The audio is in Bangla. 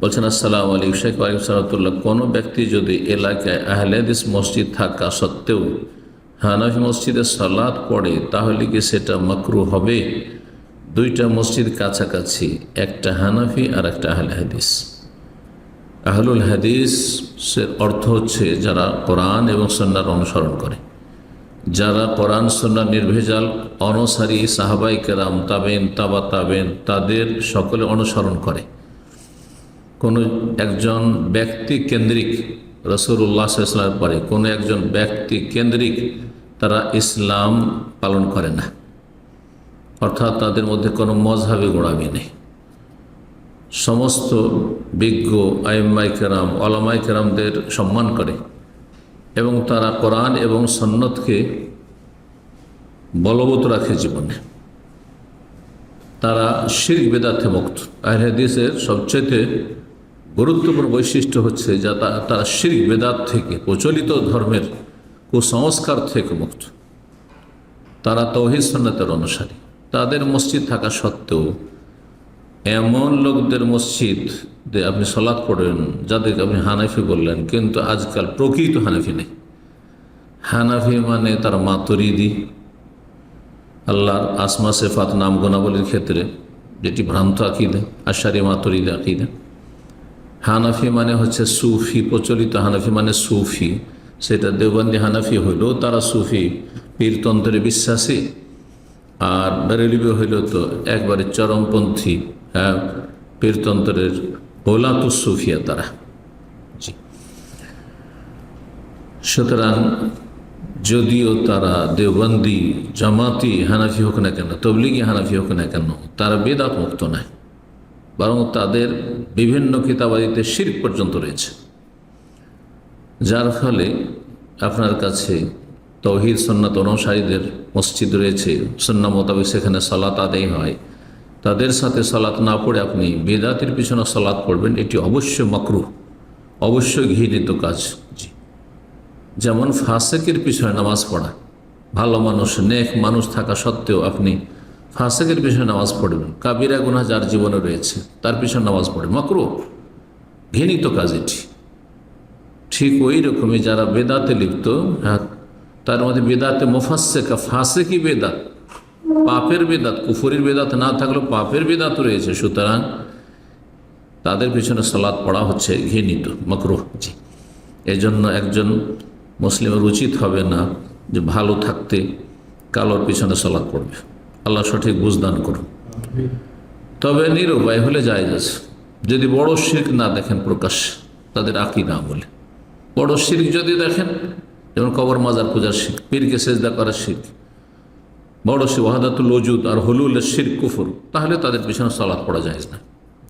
বলছেন, আসসালাম আলী শেখ আলিম সালাতুল্লাহ কোনো ব্যক্তি যদি এলাকায় আহলেদিস মসজিদ থাকা সত্ত্বেও হানাফি মসজিদে সালাদ পড়ে, তাহলে কি সেটা মাকরু হবে? দুইটা মসজিদ কাছাকাছি, একটা হানাফি আর একটা আহলে হাদিস। আহলুল হাদিসের অর্থ হচ্ছে যারা কোরআন এবং সন্ন্যার অনুসরণ করে। যারা কোরআন সন্ন্যার নির্ভেজাল, অনসারী, সাহাবাই কেরাম তাবেন তাবা তাবেন তাদের সকলে অনুসরণ করে। কোনো একজন ব্যক্তি কেন্দ্রিক রসুল্লাহ ইসলামের পরে কোনো একজন ব্যক্তি কেন্দ্রিক তারা ইসলাম পালন করে না। অর্থাৎ তাদের মধ্যে কোনো মজহাবি গোড়ামি নেই। সমস্ত বিজ্ঞ আইম্মাই কেরাম অলামাই কেরামদের সম্মান করে এবং তারা কোরআন এবং সন্ন্যতকে বলবৎ রাখে জীবনে। তারা শির বেদাতে মুক্ত। আহলেদিসের সবচেয়ে গুরুত্বপূর্ণ বৈশিষ্ট্য হচ্ছে যা তারা শির বেদাত থেকে প্রচলিত ধর্মের কুসংস্কার থেকে মুক্ত। তারা তৌহিদ সন্ন্যতের অনুসারী। তাদের মসজিদ থাকা সত্ত্বেও এমন লোকদের মসজিদ আপনি সলাৎ পড়েন, যাদেরকে আপনি হানাফি বললেন, কিন্তু আজকাল প্রকৃত হানাফি নেই। হানাফি মানে তার মাতরিদি আল্লাহর আসমা, সেফাত, নাম গোনাবলির ক্ষেত্রে যেটি ভ্রান্ত আকিদে, আশারি মাতরিদ আকিদে। হানাফি মানে হচ্ছে সুফি, প্রচলিত হানাফি মানে সুফি। সেটা দেওবন্দি হানাফি হইলেও তারা সুফি পীরতন্ত্রে বিশ্বাসী। আর বেরেলিবি হইল তো একবারে চরমপন্থী হ্যাঁ পীরতন্ত্রের ওলাতু সুফিয়া তারা। সুতরাং যদিও তারা দেওবন্দি জামাতি হানাফি হোক না কেন, তবলিগি হানাফি হোক না কেন, তারা বেদাত মুক্ত নয়। বরং তাদের বিভিন্ন কিতাবাদিতে শির পর্যন্ত রয়েছে। যার ফলে আপনার কাছে তৌহিদ সন্ন্যত অনুসারীদের মসজিদ রয়েছে সন্না মোতাবেক সেখানে সলাত আদায় হয়। তাদের সাথে সলাৎ না পড়ে আপনি বেদাতের পিছনে সলাৎ পড়বেন, এটি অবশ্য মকরু, অবশ্যই ঘৃণিত কাজ। জি। যেমন ফাসেকের পিছনে নামাজ পড়া, ভালো মানুষ, নেক মানুষ থাকা সত্ত্বেও আপনি ফাসেকের পিছনে নামাজ পড়বেন। কাবিরা গুনা যার জীবনে রয়েছে, তার পিছনে নামাজ পড়ে। মকরু ঘৃণিত কাজ এটি। ঠিক ওই রকমই যারা বেদাতে লিপ্ত হ্যাঁ তার মধ্যে বেদাতে মোফাসেকা ফাঁসে কি বেদাত, পাপের বেদাত, কুফুরির বেদাত না থাকলেও পাপের বেদাত রয়েছে। সুতরাং তাদের পিছনে সলাৎ পড়া হচ্ছে ঘৃণিত, মকরুহ। জি। এজন্য একজন মুসলিমের উচিত হবে না যে ভালো থাকতে কালোর পিছনে সলাৎ পড়বে। আল্লাহ সঠিক বুঝদান করুন। তবে নিরুপায় হলে যায় আছে। যদি বড় শির্ক না দেখেন প্রকাশ তাদের আঁকি না বলে বড় শির্ক যদি দেখেন, যেমন কবর মাজার পূজার শিখ পীরকে সেজদা করার শিখ বড় শিব ওয়াহাদাতুল ওজুদ আর হলুলের শির কুফুর, তাহলে তাদের পিছনে সালাদ পড়া যায় না।